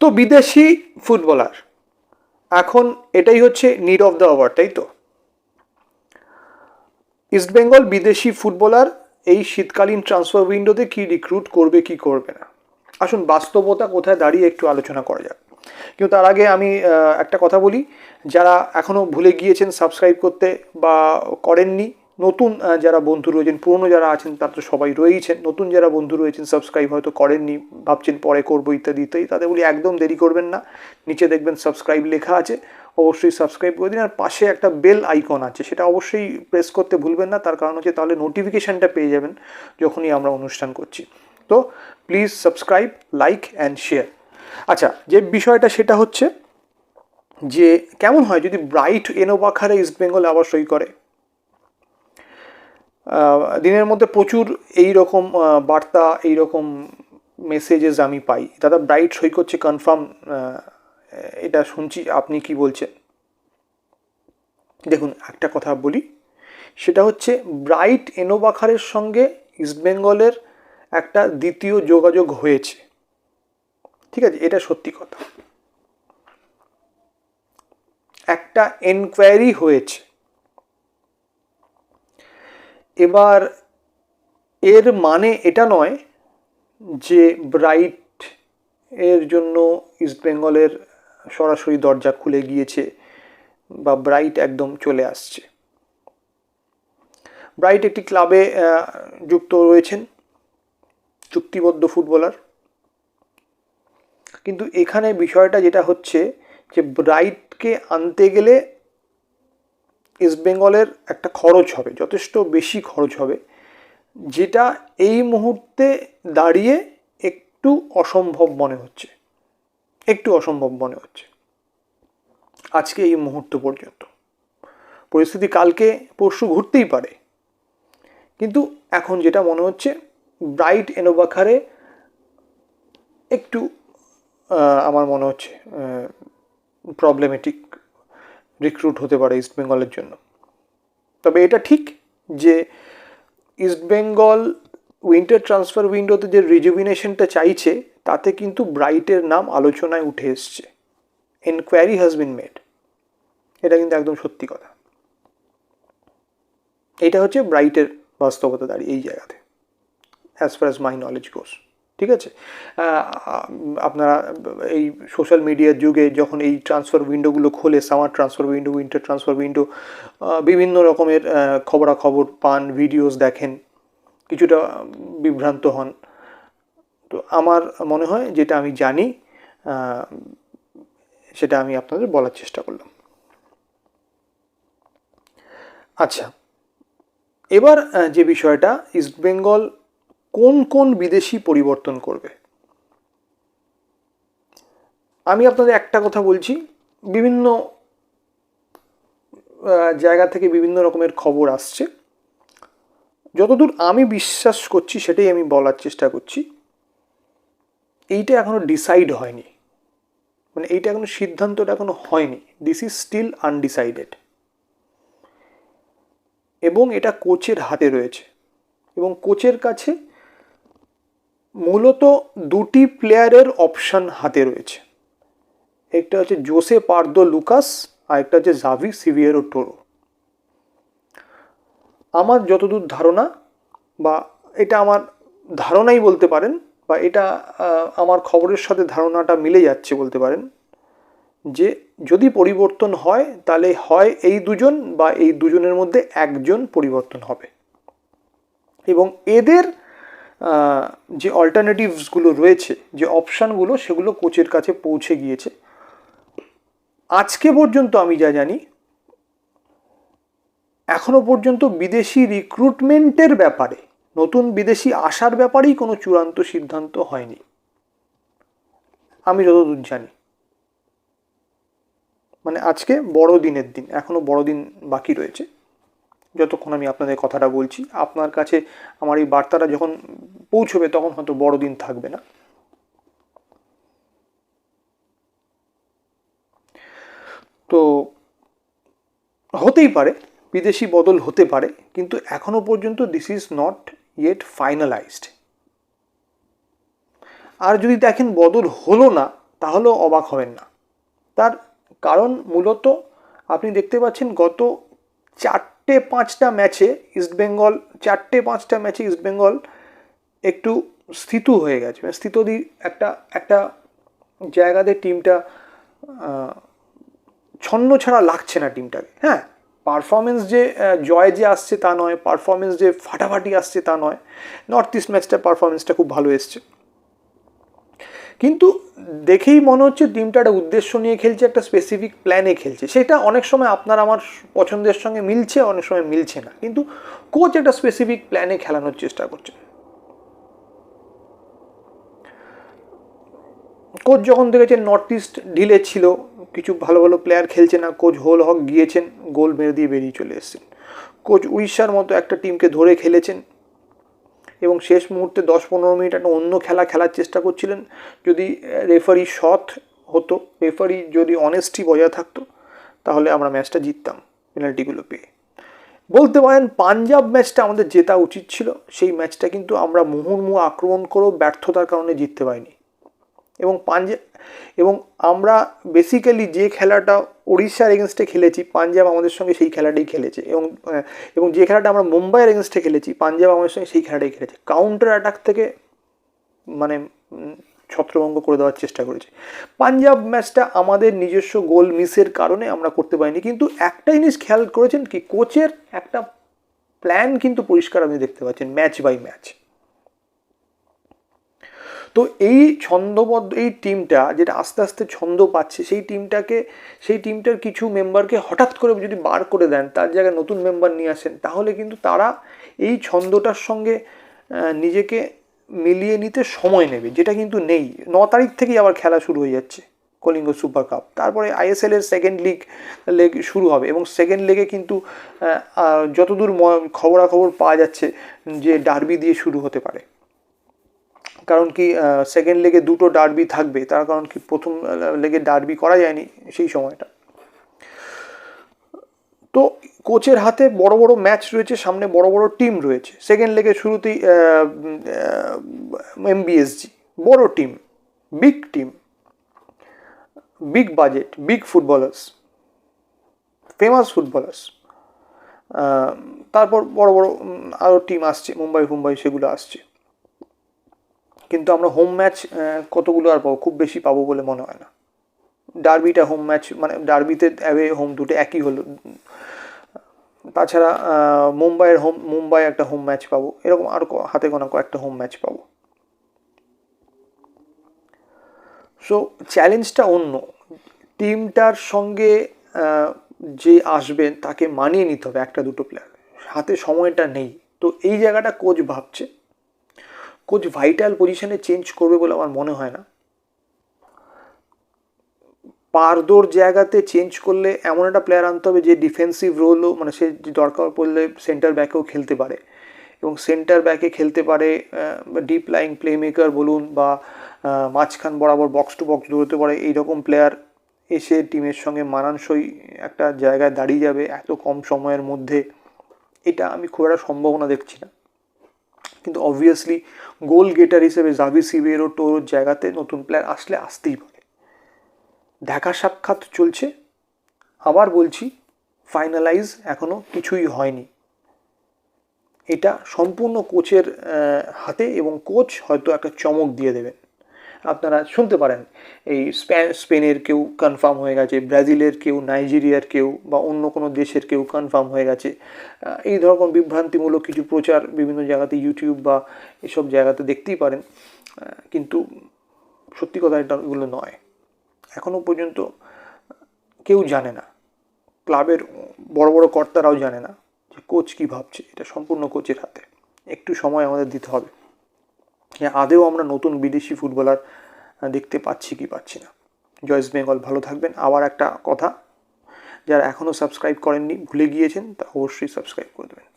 তো বিদেশি ফুটবলার। এখন এটাই হচ্ছে নিড অফ দ্য আওয়ার তাই তো? ইস্টবেঙ্গল বিদেশি ফুটবলার এই শীতকালীন ট্রান্সফার উইন্ডোতে কি রিক্রুট করবে, কি করবে না? আসুন বাস্তবতা কোথায় দাঁড়িয়ে একটু আলোচনা করা যাক। কিন্তু তার আগে আমি একটা কথা বলি, যারা এখনও ভুলে গিয়েছেন সাবস্ক্রাইব করতে বা করেননি নতুন যারা বন্ধু রয়েছেন, পুরনো যারা আছেন, তারা তো সবাই রয়েইছেন। নতুন যারা বন্ধু রয়েছেন সাবস্ক্রাইব হয়তো করেননি, ভাবছেন পরে করব ইত্যাদি ইত্যাদি, তাদের বলি একদম দেরি করবেন না। নিচে দেখবেন সাবস্ক্রাইব লেখা আছে, অবশ্যই সাবস্ক্রাইব করে দিন। আর পাশে একটা বেল আইকন আছে, সেটা অবশ্যই প্রেস করতে ভুলবেন না। তার কারণ হচ্ছে তাহলে নোটিফিকেশানটা পেয়ে যাবেন যখনই আমরা অনুষ্ঠান করছি। তো please subscribe like and share আচ্ছা যে বিষয়টা সেটা হচ্ছে যে, কেমন হয় যদি ব্রাইট এনোবাখারে ইস্ট বেঙ্গল আবার সই করে? দিনের মধ্যে প্রচুর এই রকম বার্তা এই রকম মেসেজেস আমি পাই। দাদা ব্রাইট সই করছে কনফার্ম এটা শুনছি, আপনি কি বলছেন? দেখুন, একটা কথা বলি, সেটা হচ্ছে ব্রাইট এনোবাখারের সঙ্গে ইস্টবেঙ্গলের একটা দ্বিতীয় যোগাযোগ হয়েছে। ঠিক আছে, এটা সত্যি কথা। একটা এনকোয়ারি হয়েছে। এবার এর মানে এটা নয় যে ব্রাইট এর জন্য ইস্টবেঙ্গলের সরাসরি দরজা খুলে গিয়েছে বা ব্রাইট একদম চলে আসছে। ব্রাইট একটি ক্লাবে যুক্ত রয়েছেন চুক্তিবদ্ধ ফুটবলার। কিন্তু এখানে বিষয়টা যেটা হচ্ছে যে ব্রাইটকে আনতে গেলে ইস্টবেঙ্গলের একটা খরচ হবে, যথেষ্ট বেশি খরচ হবে, যেটা এই মুহূর্তে দাঁড়িয়ে একটু অসম্ভব মনে হচ্ছে, একটু অসম্ভব মনে হচ্ছে, আজকে এই মুহূর্ত পর্যন্ত। পরিস্থিতি কালকে, পরশু ঘুরতেই পারে, কিন্তু এখন যেটা মনে হচ্ছে, ব্রাইট এনোবাখারে একটু আমার মনে হচ্ছে প্রবলেমেটিক রিক্রুট হতে পারে ইস্ট বেঙ্গলের জন্য। তবে এটা ঠিক যে ইস্ট বেঙ্গল উইন্টার ট্রান্সফার উইন্ডোতে যে রিজুভিনেশনটা চাইছে, তাতে কিন্তু ব্রাইটের নাম আলোচনায় উঠে এসছে। এনকোয়ারি হ্যাজ বিন মেড এটা কিন্তু একদম সত্যি কথা। এটা হচ্ছে ব্রাইটের বাস্তবতা দাঁড়িয়ে এই জায়গাতে as far as my knowledge goes ঠিক আছে? আপনারা এই সোশ্যাল মিডিয়ার যুগে যখন এই ট্রান্সফার উইন্ডোগুলো খোলে summer transfer window winter transfer window বিভিন্ন রকমের খবরাখবর পান ভিডিওস দেখেন, কিছুটা বিভ্রান্ত হন। তো আমার মনে হয় যেটা আমি জানি সেটা আমি আপনাদের বলার চেষ্টা করলাম। আচ্ছা এবার যে বিষয়টা ইস্টবেঙ্গল কোন কোন বিদেশি পরিবর্তন করবে? আমি আপনাদের একটা কথা বলছি, বিভিন্ন জায়গা থেকে বিভিন্ন রকমের খবর আসছে। যতদূর আমি বিশ্বাস করছি, সেটাই আমি বলার চেষ্টা করছি। এইটা এখনও ডিসাইড হয়নি। মানে এইটা এখনও সিদ্ধান্তটা এখনও হয়নি। দিস ইজ স্টিল আনডিসাইডেড এবং এটা কোচের হাতে রয়েছে। এবং কোচের কাছে মূলত দুটি প্লেয়ারের অপশান হাতে রয়েছে। একটা হচ্ছে জোসে পার্দো লুকাস আর একটা হচ্ছে জাভি সিভিয়েরো টোরো আমার যতদূর ধারণা, বা এটা আমার ধারণাই বলতে পারেন, বা এটা আমার খবরের সাথে ধারণাটা মিলে যাচ্ছে বলতে পারেন, যে যদি পরিবর্তন হয়, তাহলে হয় এই দুজন বা এই দুজনের মধ্যে একজন পরিবর্তন হবে। এবং এদের যে অল্টারনেটিভসগুলো রয়েছে, যে অপশানগুলো সেগুলো কোচের কাছে পৌঁছে গিয়েছে। আজকে পর্যন্ত আমি যা জানি, এখনও পর্যন্ত বিদেশি রিক্রুটমেন্টের ব্যাপারে, নতুন বিদেশি আসার ব্যাপারেই কোনো চূড়ান্ত সিদ্ধান্ত হয়নি। আমি যতদূর জানি। মানে আজকে বড়দিনের দিন, এখনও বড়দিন বাকি রয়েছে। যতক্ষণ আমি আপনাদের কথাটা বলছি, আপনার কাছে আমার এই বার্তাটা যখন পৌঁছবে, তখন হয়তো বড়দিন থাকবে না। তো হতেই পারে, বিদেশি বদল হতে পারে, কিন্তু এখনও পর্যন্ত this is not yet finalised আর যদি দেখেন বদল হলো না, তাহলেও অবাক হবেন না। তার কারণ মূলত আপনি দেখতে পাচ্ছেন গত চারটে পাঁচটা ম্যাচে ইস্টবেঙ্গল চারটে পাঁচটা ম্যাচে ইস্টবেঙ্গল একটু স্থিতু হয়ে গেছে। মানে স্থিতদি একটা একটা জায়গাতে টিমটা ছন্ন ছাড়া লাগছে না টিমটাকে। হ্যাঁ পারফরমেন্স যে জয় যে আসছে তা নয় পারফরমেন্স যে ফাটাফাটি আসছে তা নয়। নর্থ ইস্ট ম্যাচটার পারফরমেন্সটা খুব ভালো এসছে। কিন্তু দেখেই মনে হচ্ছে টিমটা একটা উদ্দেশ্য নিয়ে খেলছে, একটা স্পেসিফিক প্ল্যানে খেলছে। সেটা অনেক সময় আপনার আমার পছন্দের সঙ্গে মিলছে, অনেক সময় মিলছে না। কিন্তু কোচ একটা স্পেসিফিক প্ল্যানে খেলানোর চেষ্টা করছে। কোচ যখন দেখেছেন নর্থ ইস্ট ঢিলে ছিল, কিছু ভালো ভালো প্লেয়ার খেলছে না কোচ হোল হক গিয়েছেন গোল মেরে দিয়ে বেরিয়ে চলে এসেছেন। কোচ উড়িষ্যার মতো একটা টিমকে ধরে খেলেছেন। এবং শেষ মুহূর্তে দশ পনেরো মিনিট একটা অন্য খেলা খেলার চেষ্টা করছিলেন। যদি রেফারি সৎ হতো রেফারি যদি অনেস্টি বজায় থাকতো, তাহলে আমরা ম্যাচটা জিততাম পেনাল্টিগুলো পেয়ে। বলতে পারেন, পাঞ্জাব ম্যাচটা আমাদের জেতা উচিত ছিল। সেই ম্যাচটা কিন্তু আমরা মুহুর্মুহ আক্রমণ করেও ব্যর্থতার কারণে জিততে পারিনি। এবং পাঞ্জাব এবং আমরা বেসিক্যালি যে খেলাটা উড়িষ্যার এগেনস্টে খেলেছি, পাঞ্জাব আমাদের সঙ্গে সেই খেলাটাই খেলেছে এবং এবং যে খেলাটা আমরা মুম্বাইয়ের এগেনস্টে খেলেছি, পাঞ্জাব আমাদের সঙ্গে সেই খেলাটাই খেলেছে। কাউন্টার অ্যাটাক থেকে মানে ছত্রভঙ্গ করে দেওয়ার চেষ্টা করেছে। পাঞ্জাব ম্যাচটা আমাদের নিজস্ব গোল মিসের কারণে আমরা করতে পারিনি, কিন্তু একটা জিনিস খেয়াল করেছেন কি, কোচের একটা প্ল্যান কিন্তু পরিষ্কার আপনি দেখতে পাচ্ছেন ম্যাচ বাই ম্যাচ তো এই ছন্দবদ্ধ, এই টিমটা যেটা আস্তে আস্তে ছন্দ পাচ্ছে, সেই টিমটাকে সেই টিমটার কিছু মেম্বারকে হঠাৎ করে যদি বার করে দেন, তার জায়গায় নতুন মেম্বার নিয়ে আসেন, তাহলে কিন্তু তারা এই ছন্দটার সঙ্গে নিজেকে মিলিয়ে নিতে সময় নেবে, যেটা কিন্তু নেই। ন তারিখ থেকেই আবার খেলা শুরু হয়ে যাচ্ছে, কলিঙ্গ সুপার কাপ। তারপরে আইএসএল এর সেকেন্ড লিগ লেগ শুরু হবে এবং সেকেন্ড লেগে কিন্তু যতদূর খবরাখবর পাওয়া যাচ্ছে, যে ডার্বি দিয়ে শুরু হতে পারে। কারণ কি সেকেন্ড লেগে দুটো ডার্বি থাকবে, তার কারণ কি প্রথম লেগে ডার্বি করা যায়নি সেই সময়টা। তো কোচের হাতে বড় বড় ম্যাচ রয়েছে, সামনে বড় বড় টিম রয়েছে। সেকেন্ড লেগে শুরুতেই এমবিএসজি বড় team big team big budget big footballers famous footballers তারপর বড় বড় আরও টিম আসছে, মুম্বাই, ফুম্বাই, সেগুলো আসছে। কিন্তু আমরা হোম ম্যাচ কতগুলো আর পাবো? খুব বেশি পাবো বলে মনে হয় না। ডার্বিটা হোম ম্যাচ মানে ডার্বিতে অ্যাওয়ে হোম দুটো একই হলো। তাছাড়া মুম্বাইয়ের হোম মুম্বাই একটা হোম ম্যাচ পাবো। এরকম আর হাতে গোনা কয়েকটা হোম ম্যাচ পাবো। সো চ্যালেঞ্জটা অন্য। টিমটার সঙ্গে যে আসবেন তাকে মানিয়ে নিতে হবে একটা দুটো প্লেয়ার হাতে সময়টা নেই। তো এই জায়গাটা কোচ ভাবছে। কোচ ভাইটাল পজিশনে চেঞ্জ করবে বলে আমার মনে হয় না। পারদোর জায়গাতে চেঞ্জ করলে এমন একটা প্লেয়ার আনতে হবে যে ডিফেন্সিভ রোলও মানে সে দরকার পড়লে সেন্টার ব্যাকেও খেলতে পারে। এবং সেন্টার ব্যাকে খেলতে পারে ডিপ লাইং প্লে মেকার বলুন বা মাঝখান বরাবর বক্স টু বক্স দৌড়তে পারে, এইরকম প্লেয়ার এসে টিমের সঙ্গে মানানসই একটা জায়গায় দাঁড়িয়ে যাবে এত কম সময়ের মধ্যে। এটা আমি খুব একটা সম্ভাবনা দেখছি না। কিন্তু অবভিয়াসলি গোল গেটার হিসেবে জাভি সিবেরো টোর জায়গাতে নতুন প্লেয়ার আসলে আসতেই পারে। দেখা সাক্ষাৎ চলছে। আবার বলছি ফাইনালাইজ এখনও কিছুই হয়নি। এটা সম্পূর্ণ কোচের হাতে এবং কোচ হয়তো একটা চমক দিয়ে দেবেন। আপনারা শুনতে পারেন। এই স্পেনের কেউ কনফার্ম হয়ে গেছে, ব্রাজিলের কেউ, নাইজেরিয়ার কেউ বা অন্য কোনো দেশের কেউ কনফার্ম হয়ে গেছে। এই ধরনের বিভ্রান্তিমূলক কিছু প্রচার বিভিন্ন জায়গাতে ইউটিউব বা এসব জায়গাতে দেখতেই পারেন। কিন্তু সত্যি কথা এটা এগুলো নয়। এখনও পর্যন্ত কেউ জানে না। ক্লাবের বড় বড় কর্তারাও জানে না যে কোচ কী ভাবছে। এটা সম্পূর্ণ কোচের হাতে। একটু সময় আমাদের দিতে হবে। আদেও আমরা নতুন বিদেশি ফুটবলার দেখতে পাচ্ছি কি পাচ্ছি না। জয়েস বেঙ্গল, ভালো থাকবেন। আবার একটা কথা, যারা এখনও সাবস্ক্রাইব করেননি, ভুলে গিয়েছেন, তা অবশ্যই সাবস্ক্রাইব করে দেবেন।